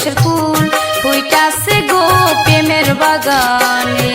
রসের ফুল ফুইটাছে গো প্রেমের বাগানে।